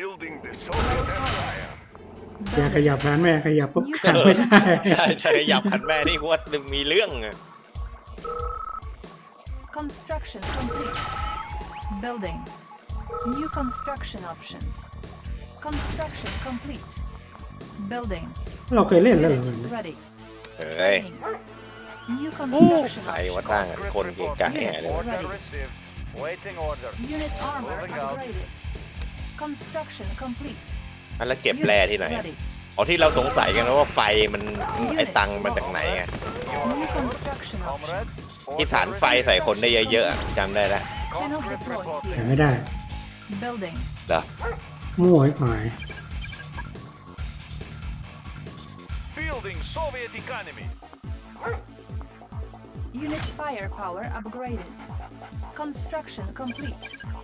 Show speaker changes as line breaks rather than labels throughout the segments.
Building the Soviet Empire. อย่าขยับร้านแม่ขยับปุ๊บขันไม่ได้
ใช่ใช่ขยับขันแม่นี่กูว่ามึงมีเรื่องอะ Construction complete. Building.
New construction options. Construction complete. Building. เราเคยเล่นแล้วเหรอ Unit ready.
เอ้ย Training. New อู้ construction ใครว่า options. ตั้งคนเก่งกาแห่ Reporting เลย Order received. Waiting order. Unit armor Moving out. upgraded. c o n แล้วเก็บแร่ที่ไหนอ๋อที่เราสงสัยกันนะว่าไฟมันไอ้ตังมาจากไหนไงที่ฐานไฟใส่คนได้เยอะๆจำได้แล้วไม่ได้เหรอ
มั่วไปไหม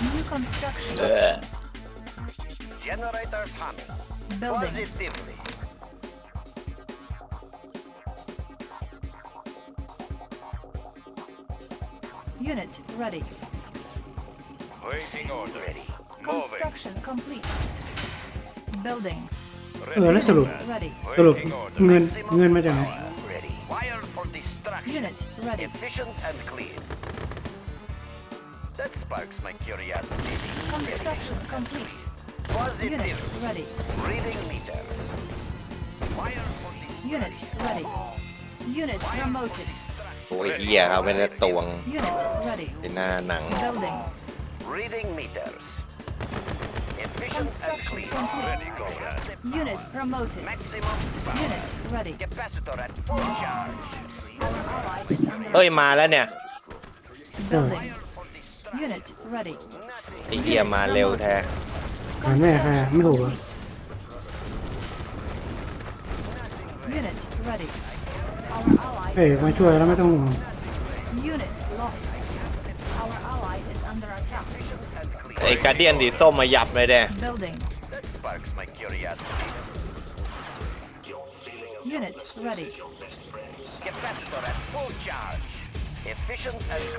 New construction Generator Building. Positively. Unit ready. Waiting order. Ready. Moving. Construction complete. Building. Ready. Ready. Ready. Unit ready. Efficient and clean. That sparks my curiosity. Construction
complete. Positive. Unit ready. Reading meter. Unit ready. Unit promoted. Unit ready. Building. Reading meters. Efficient and Construction clean. complete. Unit promoted. Maximum power. Unit ready. Capacitor at full charge. Building. ไอเหี้ยมาเร็วแท้
ไม่ใช่ไม่ถูกเลยเฮ้ยมาช่วยแล้วไม่ต้อง
ไอ้กาเดียนดิส้มมาหยับเลยแดง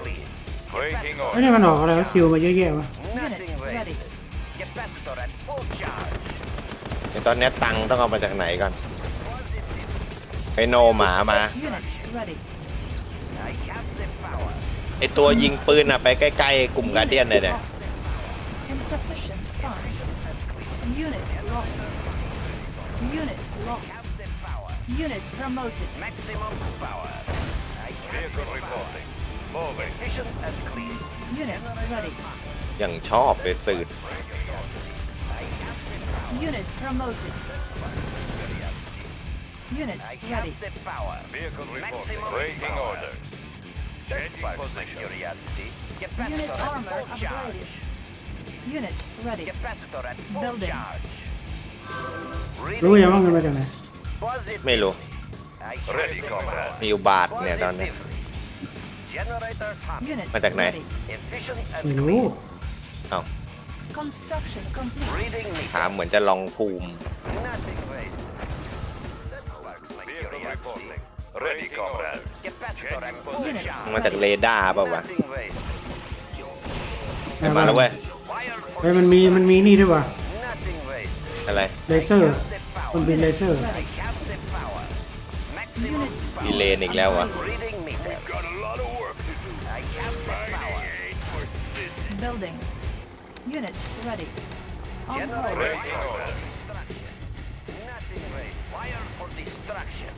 เ้ Breaking ไม่ order. ใช่มันออกอะไรวะซิลมาเยอะแยะวะ Nothing Unit ready. ready. Capacitor
at full charge. เดี๋ยวตอนเนี้ยตังค์ต้องเอามาจากไหนก่อน Positive. ไปโนหมามา Unit ready. I have the power. ไอตัวยิงปืนอะไปใกล้ๆกลุ่มกา Unit เดียนเลยเนี่ย lost. Insufficient funds. Unit lost. Unit lost. Have the power. Unit promoted. Maximum power. I have the Vehicle power. ยังชอบไปสืดรู้ยังว่าเงินมาจากไหนไม่รู้มีอยู่บาทเนี่ยตอนนี้มาจากไหนไม่รู้เอาถามเหมือนจะลองภูมิมาจากเรดาร์ป่าวะมาแล้วเว้ย
เฮ้ยมันมีมันมีนี่ด้วยวะอะไรเลเซอร์มันเป็นเลเซอร์
มีเลนอีกแล้ววะ Building. Unit ready.
On hold. Ready. Nothing ready. Fire for destruction.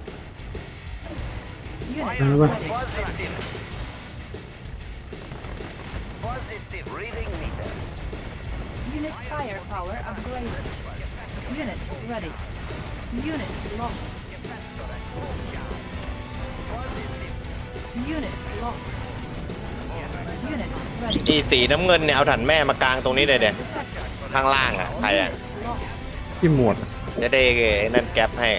Unit Fire ready. Positive. Positive. Reading meter. Unit firepower upgraded. Unit
ready. Unit lost. Unit lost. Unit อีสีน้ำเงินเนี่ยเอาถันแม่มากลางตรงนี้เลยเด็ดข้างล่างอ่ะใครอ่ะที่หมวดจะได้นั่นแก๊ปให้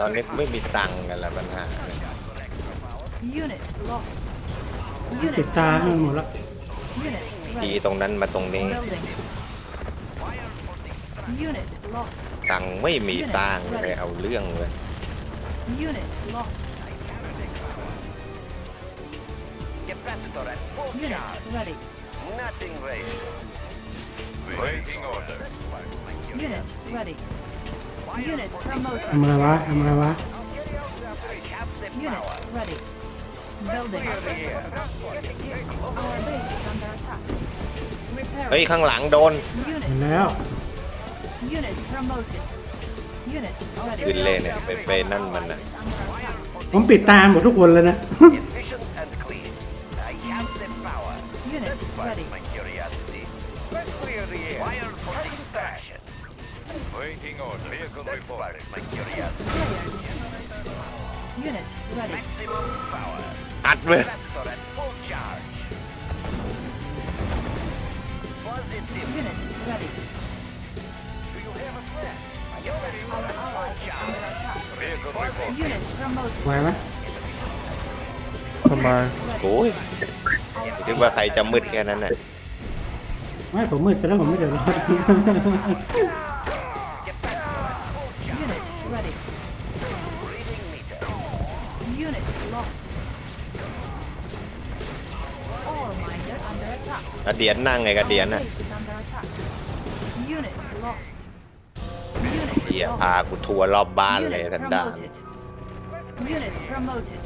ตอนนี้ไม่มีตังค์กันแล้วปัญหา
ติดตาห้หมดละ
ดีตรงนั้นมาตรงนี้ตังค์ไม่มีตังค์เลยเอาเรื่องเลย Unit lost. Capacitor at full Unit charge. ready.
Nothing wasted. Waiting order. Unit ready. Unit promoted. ทำอะไรวะทำอะไรวะ I cap the Unit power. ready. Building. Clear the
air. Our base is under attack. เฮ้ย Repairing. ข้างหลังโดนเห็
น Unit แล้ว lost. Unit promoted.
ขึ้นเลยเนี่ยไปไปนั่นมันนะ
ผมปิดตามหมดทุกคนเลยนะอัดเลยหวไหมทำไม
โอ้ยนึกว่าใครจะมืดแค่นั้นน่ะ
ไม่ ผมมืดไปแล้วผมไม่เดือดร้อน
กระเดียนนั่งไงกระเดียนน่ะเดียพากูทัวร์รอบบ้านเลยทันดาน Unit promoted.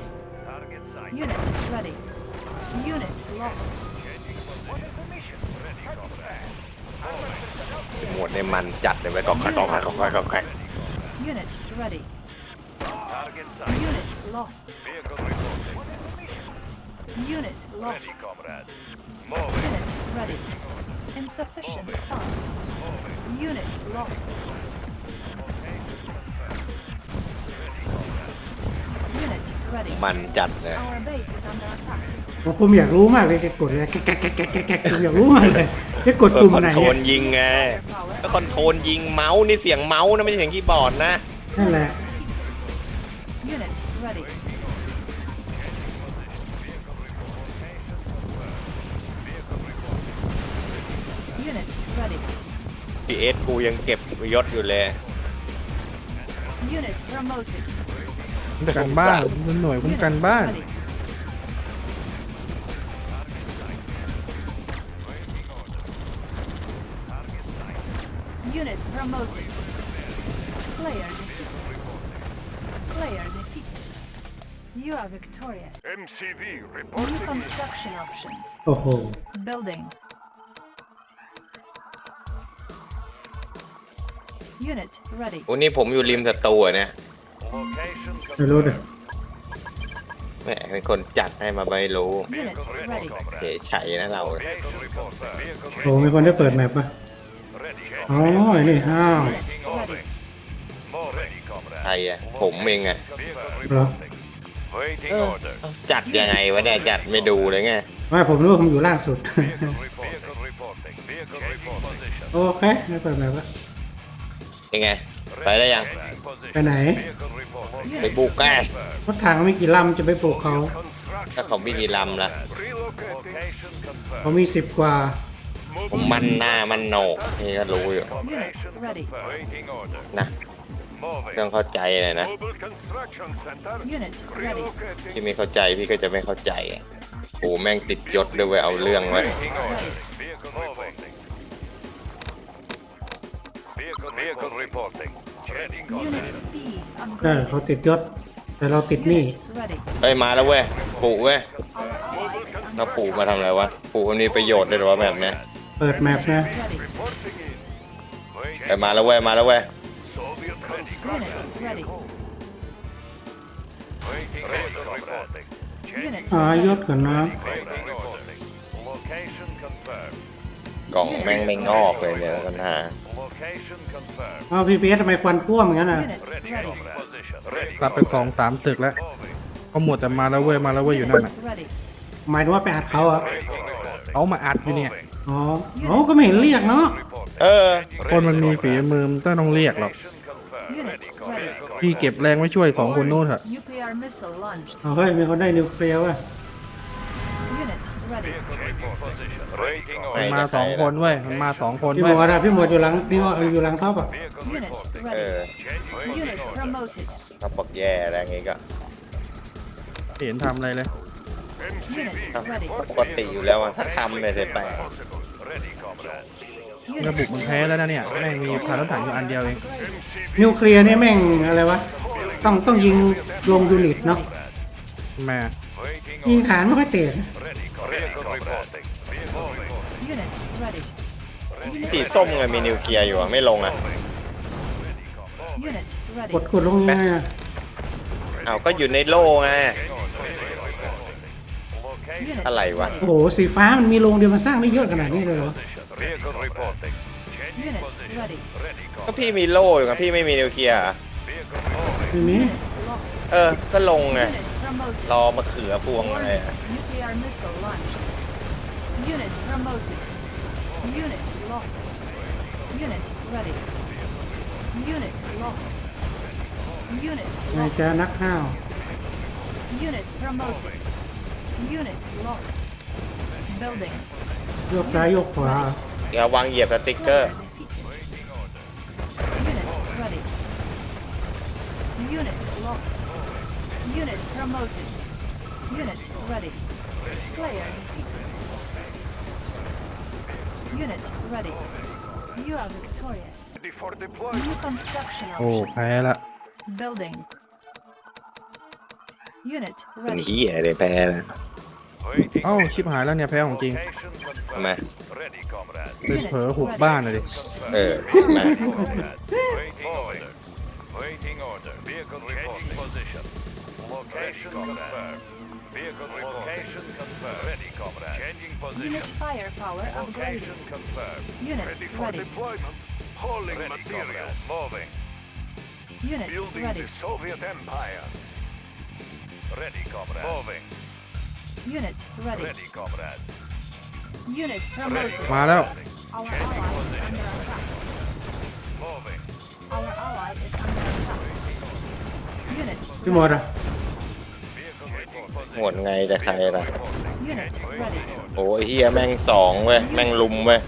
Unit ready. Unit lost. Ready Unit ready. Unit lost. Unit lost. Unit ready. Insufficient funds. Unit lost. มันจัดเลย
ผมอยากรู้มากเลยแกกดเลยแกแกแกแกแกแกอยากรู้มากเลยแกกดปุ่มไอนคอนโท
รลยิงไงคอนโทรลยิงเมาส์นี่เสียงเมาส์นะไม่ใช่เสียงคีย์บอร์ดนะนั่นแหละพีเอสกูยังเก็บยศอยู่เลย
กันบ้านเป็นหน่วยคุ้มกันบ้านโอ้โห
u n i โอ้นี่ผมอยู่ริมศัตรูอเนี่ยไม่รู้ดิแหมเป็นคนจัดให้มาไม่รู้เฉยัยนะเรา
โอ้มีคนได้เปิดแมปปะอ๋อไอ้นี่อ้าว
ใครอ่ะผมเองอ่ะหรอจัดยังไงวะเนี่ยจัดไม่ดูเลยไง
ไม่ผมรู้ผมอยู่ล่างสุด โอเคไม่เปิดแมปละ
เป็นไงไปได้ยังไปไหนไปบุกแก
รถถังมีกี่ลำจะไปปลุกเขา
ถ้าเขาไม่มีลำละ
เขามีสิบกว่า
ผมมันหน้ามันโหนกนี่ก็รู้อยู่นะต้องเข้าใจเลยนะที่ไม่เข้าใจพี่ก็จะไม่เข้าใจโอ้แม่งติดยศด้วยเว้ยเอาเรื่องไ
ว้เออเขาติดยศแต่เราติดนี่
ไอ้มาแล้วเว้ยปู่เว้ยเราปู่มาทำอะไรวะ ปู่มันมีประโยชน์เลยหรอแบบเนี้ย
เปิดแมพนะ
ไอ้มาแล้วเว้ยมาแล้วเว้ย
อายศกันนะ
กล่องแม่งไม่งอกเลยเนี่ยปัญหา
อ้าวพีพีเอสทำไมควันพ่วงอย่างนั้นอ่ะกลับไปสองสามตึกแล้วเขาหมดแต่มาแล้วเว้ย มาแล้วเว้ย อยู่นั่นอ่ะหมายถึงว่าไปอัดเขาอ่ะเขามาอัดอยู่เนี่ย อ๋อเขาก็ไม่เห็นเรียก เนาะเออ คนมันมีฝีมือมันต้องต้องเรียก หรอก พี่เก็บแรงไว้ช่วยของคนโน้นเถอะเฮ้ย มีคนได้นิวเคลียร์ว่ะมันมาสองคนเว้ย มันมาสองคนพี่หมวดนะพี่หมวดอยู่หลังพี่หมวดอยู่หลังท็อปอ่ะ
อถ้าปอกแย่อะไรงงี้ก็
เห็นทำอะไรเลย
ปกติอยู่แล้วอะถ้าทำเลยเสร็จไป
u กระบุมันแพ้แล้วนะเนี่ยแม่งมีพารถถังอยู่อันเดียวเอง นิวเคลียร์นี่แม่งอะไรวะ ต้องต้องยิงลงยูนิตเนาะ แม่ยิงฐานไม่ค่อยเตน
สีส้มไงมีนิวเคลียร์อยู่อะไม่ลงอ่ะ
กดกดลงไงอ
เอาก็อยู่ในโล่ไง อะไรวะ
โอ้โหสีฟ้ามันมีโรงเดียวมันสร้างได้เยอะขนาดนี้เลยเหรอ
ก็พี่มีโล่อยู่กับพี่ไม่มีนิวเคลียร์มีเออก็ลงไงรอมะเขือพวงอะไร
นายเจะนักข้าวยกซ้ยกขวา
อย่าวางเหยียบสติกเกอร์ Unit promoted. Unit
ready. Player. Unit ready. You are victorious. Before deployment. New construction oh, options. แพ้ละ Building.
Unit เป็น ready. เฮียเลยแพ้นะ
Waiting. เอ้าชิบหายแล้วเนี่ยแพ้ของจริง Location
confirmed. ทำไม Ready,
comrade. คือเผลอหุบบ้านเลยดิ
เออมา Comrade. Eh, Waiting order. Waiting order. Vehicle reporting. Position. Location confirmed. Vehicle Location confirmed. Ready, comrade. Changing position. Unit firepower upgrade. Location confirmed. Unit
ready. for ready. deployment. Hauling ready, material. Comrade. Moving. Unit Building ready. the Soviet Empire. Ready, comrade. Moving. Unit ready. Ready, comrade. Unit promoted. out. Our ally is under attack. Moving. Our ally is under attack. Unit. Demora. Ready.
หดไงจะใครล่ะโอ้ยเฮียแม่งสองเว้ยแม่งลุมเว้ย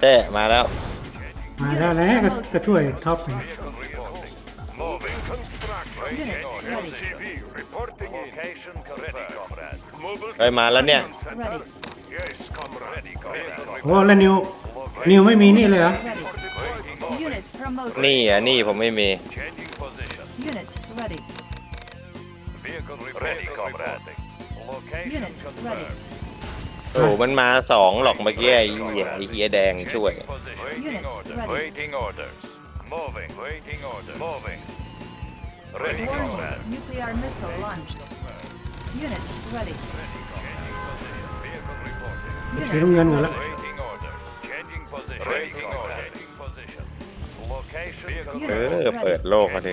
เต๊มาแล้ว
มาแล้วแล้วก็ช่วยท็อป
เฮ้ยมาแล้วเนี่ย
โอ้แล้วนิวนิวไม่มีนี่เลยเหรอ
นี่อ่ะนี่ผมไม่มีโอ้มันมาสองหลอกเมื่อกี้ไอ้เฮียแดงช่วยเฮียต้องเงินหมดละเออเปิดโลกอมาที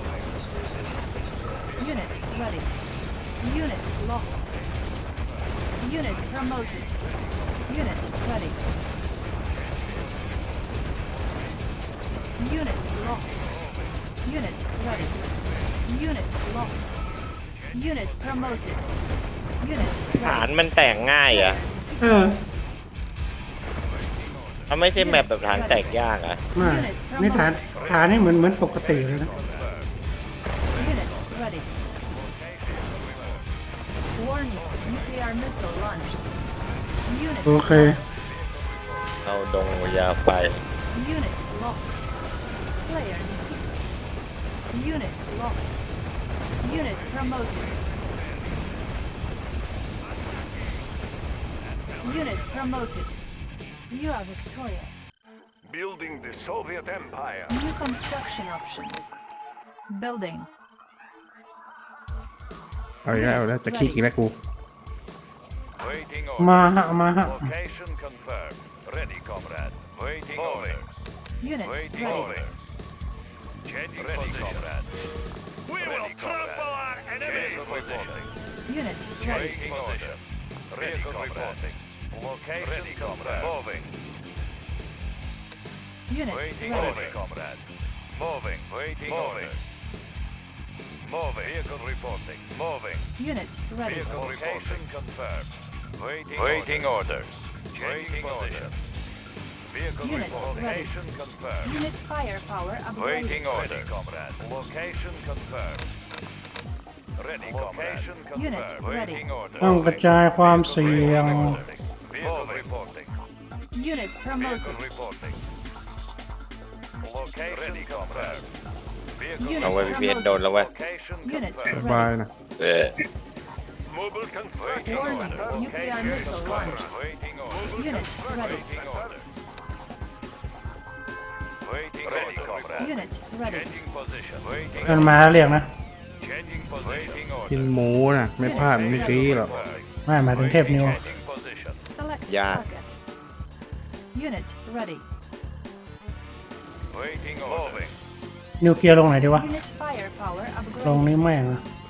Unit ready. Unit lost. Unit promoted. Unit ready. Unit lost. Unit ready. Unit lost. Unit promoted. Unit ready. มันแต่งง่ายอ่ะเออมันไม่ใช่แมปแบบฐานแตกยากอะ
ไมาก u ่ฐานฐานนี่เหมือนเหมือนปกติเลยนะ ya
เอาดงยาไป Unit lost. Player defeated. Unit lost. Unit promoted.
Unit promoted. You are victorious. Building the Soviet Empire. New construction options. Building. Oh yeah, that's a เอาอีกแล้วแล้วจะคิดอีกแล้วกู Waiting orders. Maha, maha. Location confirmed. Ready, comrade. Waiting orders. Unit Waiting ready. orders. Changing ready, position. comrade. We ready, will trample our enemy. reporting. Unit ready. Waiting orders. Ready, Vehicle comrade. reporting. Location ready, comrade. Moving. Unit Waiting ready. Moving, comrade. Moving. Waiting Moving. orders. Moving. Vehicle reporting. Moving. Unit ready. Vehicle location confirmed. Waiting, Waiting orders. orders. Waiting orders. Vehicle Unit ready. confirmed. Unit firepower upgraded. Waiting orders. Ready, comrade. Location confirmed. Ready, comrade. Unit confirmed. ready. Waiting I'm the guy from CEO. Vehicle reporting. Unit promoted. Vehicle reporting.
Location ready, confirmed. เอาไว้พี่เพียนโดนแล้วเว้ย
Unit ส ready. บายนะ
เออ Mobile c o n
เมาเรียกนะกินหมูนะไม่พลาดไม่ดีหรอกไม่มาถึงเทพนิว
ยาเน
ื้อเคลียร์ลงไหนดีวะลงนี้แม่งนะ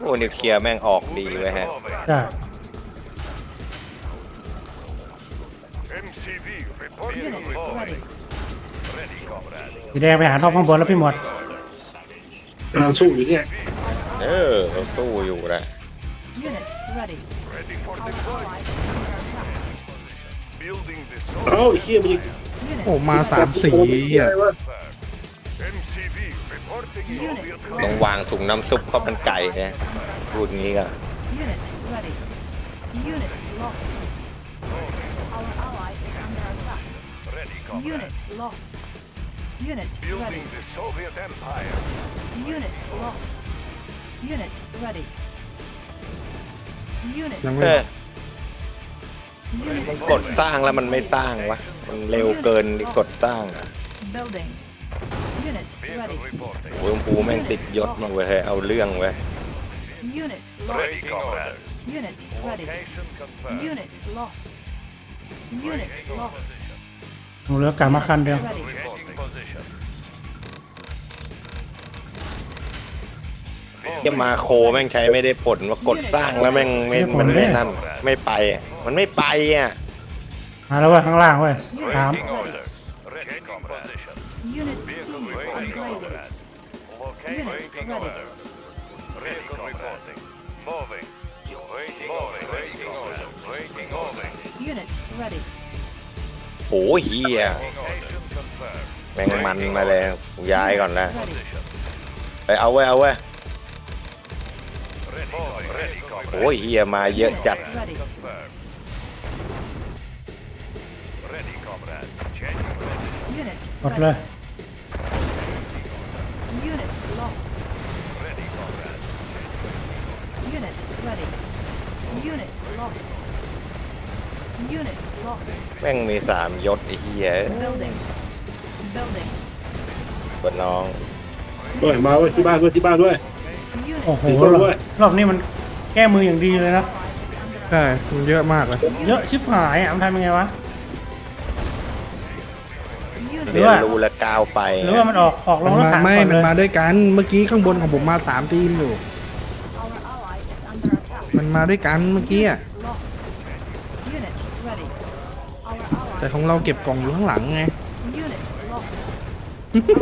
โอ้นิวเคลียร์แม่งออกดีเลยฮะ
สีแดงไปหาท่อข้างบนแล้วพี่หมดเราสู้อยู่เนี่ย
เออเราสู้อยู่แหละ โอ้เฮียมั
โอ้มาสามสีอ่ะ
ต้องวางถุงน้ำซุปเพราะมันไก่เนี่ยพูดงี้ก็ยังไม่กดสร้างแล้วมันไม่สร้างวะ มันเร็วเกินที่กดสร้างวงปูแม่งติดยศมาเว้ยเอาเรื่องเว้ย u n i
หนูเลือกกลับมาคันเดียว
จะมาโคแม่งใช้ไม่ได้ผลว่ากดสร้างแล้วแม่ง
ไม่มันไม่นั่น
ไม่ไปมันไม่ไปอ่ะ
มาแล้วว่าข้างล่างเว้ย ถาม Moving over it. Locating Waiting over. Vehicle
reporting. Moving. Waiting over. Waiting over. Waiting over. Unit ready. โอ้ยเฮีย Location confirmed. แม่งมันมาเลยย้ายก่อนนะ Position. ไปเอาไว้ยเอาไว้ย Ready. Moving. Ready. โอ้ย comrade. เฮียมาเยอะจัด Ready. Confirmed.
Ready, comrade. Changing position. Unit กดเล ready. ย
แม่งมีสามยศไอ้เหี้ย b u ปดน้อง
ด้วยมาด้วยที่บ้านด้วยที่บ้านด้วย โอ้โหรอบรอบนี้มันแก้มืออย่างดีเลยนะใช่มันเยอะมากเลย เยอะชิบหายอ่ะมันทำยังไงวะ
หรือเรายรูและกาวไป
หรือว่ามันออกออกลงแง้รถาถังไม่มันมาด้วยกัน เมื่อกี้ข้างบนของผมมาสามทีมอยู่ มันมาด้วยกันเมื่อกี้อ่ะแต่ของเราเก็บกล่องอยู่ข้างหลังไง u n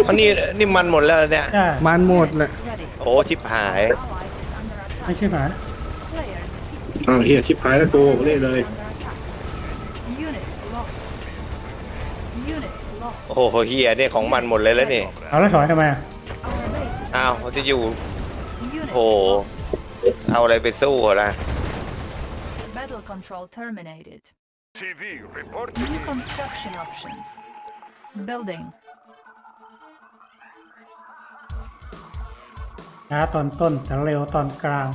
เานี่นี่มันหมดแล้วเนี่ย
มันหมดแหละ
โอ้ชิบหาย
ไม่ใช่ฝา p อาเฮียชิบหายแล้วกูเล่เลย
โอ้โหเฮียเนี่ยของมันหมดเลยแล้วนี่เอาแล้วถอยทำไมอ้าวจะอยู่โอ้เอาอะไรไปสู้ล่ะ Battle control terminated. TV, New construction options.
Building. ช้าตอนต้นแต่เร็วตอนกลาง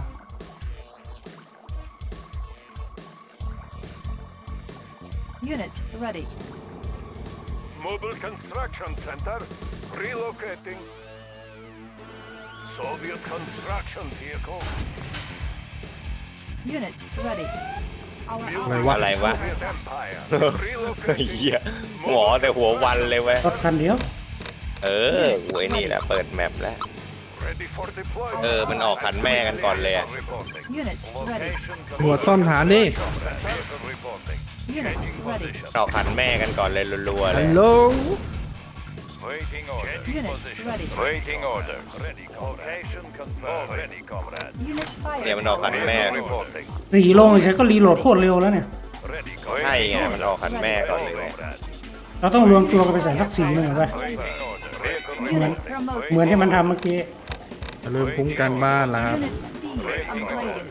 Unit ready. Mobile construction center
relocating. Soviet construction vehicle. Unit ready. อะไรวะอะไรวะเฮียหมอแต่หัววันเลยเว้ยคันเดียว เออหวยนี่แหละเปิดแมปแล้ว เออ มันออกขันแม่กันก่อนเลย
หัวต้นฐานนี่
ออกขันแม่กันก่อนเลยรัวๆเลฮัย
ลโหล Waiting order. Unit Position. ready. Waiting order.
Ready, comrade. Location confirmed. Ready, comrade. Unit เดี๋ยวมัน firing. ออกคันแม่ Ready, reporting.
สี่โลงฉันก็รีโหลดโคตรเร็วแล้วเนี่ย
Ready, ใช่ comrade. ไงมันออกคันแม่ก่อนเลย comrade.
เราต้องรวมตัวกันไปใส่สักสี่หนึ่งไป Waiting order. Vehicle Unit reporting. promoted. เหมือนที่มันทำเมื่อกี้อย่าลืมคุ้มกันบ้านนะครับ Unit speed Waiting upgraded. order.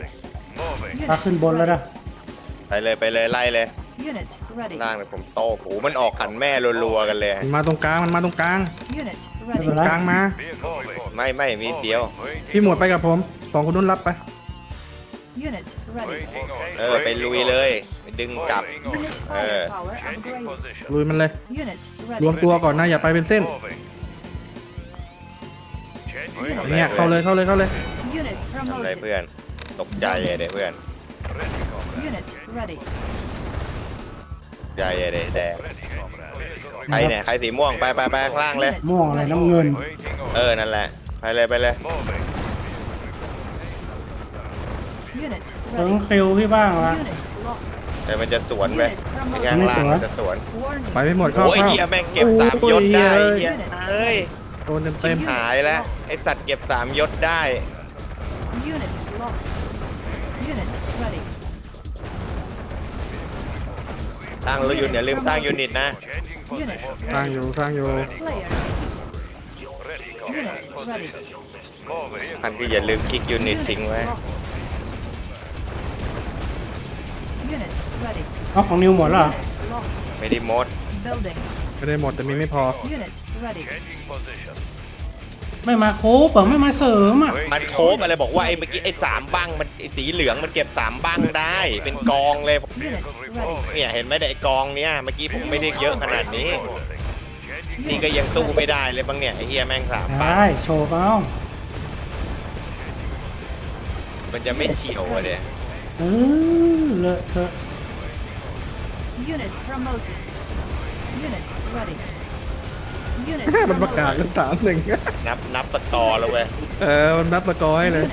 Moving. ปลาขึ้นบนแล้วนะ
ไปเลยไปเลยไล่เลย Unit ล่างเลยผมโต้โหมันออกขันแม่รัวๆกันเลย
มาตรงกลางมันมาตรงกลางตรงกลางมา
ไม่ไม่มีเดียว
พี่หมวดไปกับผมสองคนนู้นรับไป
Unit เออไปลุยเลยไปดึงกลับเออ
ลุยมันเลยรวมตัวก่อนนะอย่าไปเป็นเส้นเนี่ยเข้าเลยเข้าเลยเข้าเลย
อะไรเพื่อน ตกใจเลยเเพื่อน Unit ready. ใหญ่ใหญ่แดงใครเนี่ยใครสีม่วงไปไปไปข้างล่างเลย
ม่วงอะไรน้ำเงิน
เออนั่นแหละไปเลยไปเลยเ
ตงคิวพี่บ้างวะ
เดี๋ยวมันจะสวนไปไปข้างล่างมันจะสวน
ไปไม่หมดเข้าโอ้ยเ้เฮ
ียแม่งเก็บสามยศได้ยเฮียเฮ้ยโดนเต็มเต็มหายแล้วไอสัตว์เก็บสามยศได้สร้างรถยุนอย่าลืมสร้างยูนิตนะ
สร้างอยู่สร้างอยู่
ท่านพี่อย่าลืมคลิกยูนิต ทิ้งไว้
เอาของนิวหมดแล้วไม่ได้หมดไม่ได้หมดแต่มีไม่พอไม่มาโคบหรอไม่มาเสริมอ่ะ
มันโคบอะไรบอกว่าไอ้เมื่อกี้ไอ้สามบ้างมันสีเหลืองมันเก็บสามบ้างได้ เป็นกองเลยผมเนี่ยเห็นไหมไอ้กองเนี้ยเมื่อกี้ผมไม่ได้เยอะขนาดนี้ นี่ก็ยังสู้ไม่ได้เลยบางเนี่ยไอ้เฮียแม่งสามบัง
ได้โชว์เขา
มันจะไม่เขียวเลย
เออเลอะเทอะ Unit promoted. Unit ready. มันประกาศกันสามหนึ่ง
นับนับสกอร์แล้วเว้ย
เออ มันนับสกอร์ให้เลย